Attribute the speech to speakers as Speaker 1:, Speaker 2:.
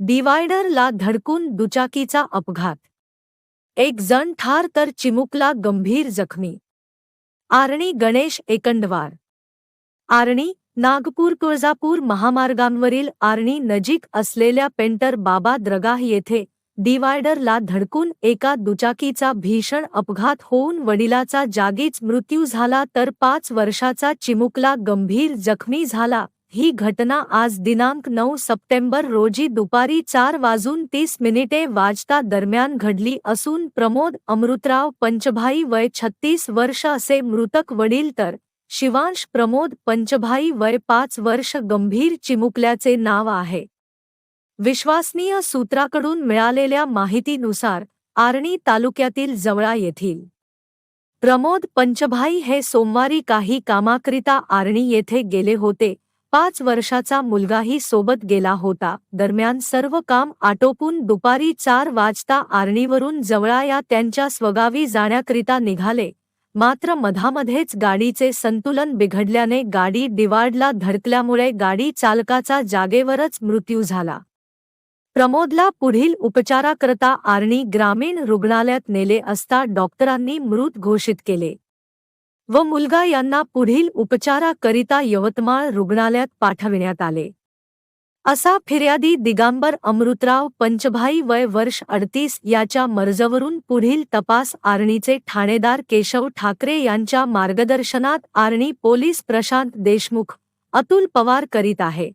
Speaker 1: डिवायडरला धडकून दुचाकीचा अपघात. एक जण ठार तर चिमुकला गंभीर जखमी. आरणी गणेश एकंडवार. आरणी नागपूर तुळजापूर महामार्गांवरील आरणी नजीक असलेल्या पेंटर बाबा द्रगाह येथे डिवायडरला धडकून एका दुचाकीचा भीषण अपघात होऊन वडिलाचा जागीच मृत्यू झाला तर पाच वर्षाचा चिमुकला गंभीर जखमी झाला. ही घटना आज दिनांक नऊ सप्टेंबर रोजी दुपारी चार वाजून तीस मिनिटे वाजता दरम्यान घडली असून प्रमोद अमृतराव पंचभाई वय छत्तीस वर्ष असे मृतक वडील तर शिवांश प्रमोद पंचभाई वय पाच वर्ष गंभीर चिमुकल्याचे नाव आहे. विश्वसनीय सूत्राकडून मिळालेल्या माहितीनुसार आर्णी तालुक्यातील जवळा येथील प्रमोद पंचभाई हे सोमवारी काही कामाकरिता आर्णी येथे गेले होते. पाच वर्षाचा मुलगाही सोबत गेला होता. दरम्यान सर्व काम आटोपून दुपारी चार वाजता आर्णीवरून जवळा या त्यांच्या स्वगावी जाण्याकरिता निघाले. मात्र मधामध्येच गाडीचे संतुलन बिघडल्याने गाडी डिवाडला धडकल्यामुळे गाडी चालकाचा जागेवरच मृत्यू झाला. प्रमोदला पुढील उपचाराकरता आर्णी ग्रामीण रुग्णालयात नेले असता डॉक्टरांनी मृत घोषित केले. व मुलगा यांना पुढील उपचाराकरिता यवतमाळ रुग्णालयात पाठविण्यात आले. असा फिर्यादी दिगांबर अमृतराव पंचभाई वय वर्ष अडतीस याच्या मर्जवरून पुढील तपास आर्णीचे ठाणेदार केशव ठाकरे यांच्या मार्गदर्शनात आर्णी पोलीस प्रशांत देशमुख अतुल पवार करीत आहे.